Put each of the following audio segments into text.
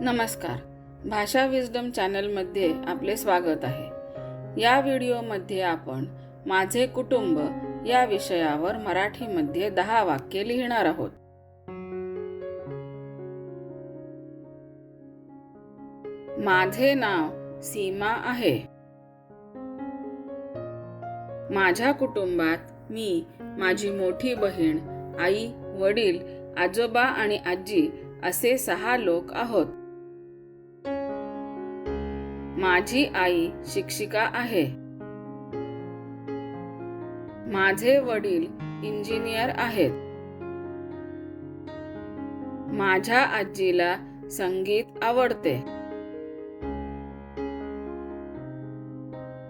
नमस्कार. भाषा विजडम चॅनलमध्ये आपले स्वागत आहे. या व्हिडिओमध्ये आपण माझे कुटुंब या विषयावर मराठीमध्ये दहा वाक्ये लिहिणार आहोत. माझे नाव सीमा आहे. माझ्या कुटुंबात मी माझी मोठी बहीण आई वडील आजोबा आणि आजी असे सहा लोक आहोत. माझी आई शिक्षिका आहे. माझे वडील इंजिनियर आहेत. माझ्या आजीला संगीत आवडते.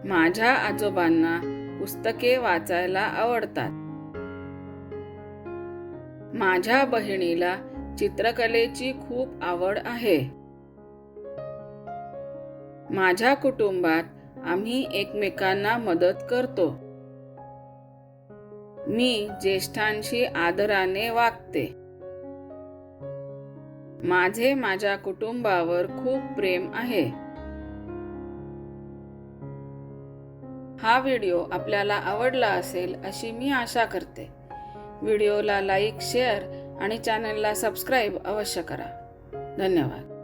माझ्या आजोबांना पुस्तके वाचायला आवडतात. माझ्या बहिणीला चित्रकलेची खूप आवड आहे. माझ्या कुटुंबात आम्ही एकमेकांना मदत करतो. मी ज्येष्ठांशी आदराने वागते. माझे माझ्या कुटुंबावर खूप प्रेम आहे. हा व्हिडिओ आपल्याला आवडला असेल अशी मी आशा करते. व्हिडिओला लाईक शेअर आणि चॅनलला सबस्क्राईब अवश्य करा. धन्यवाद.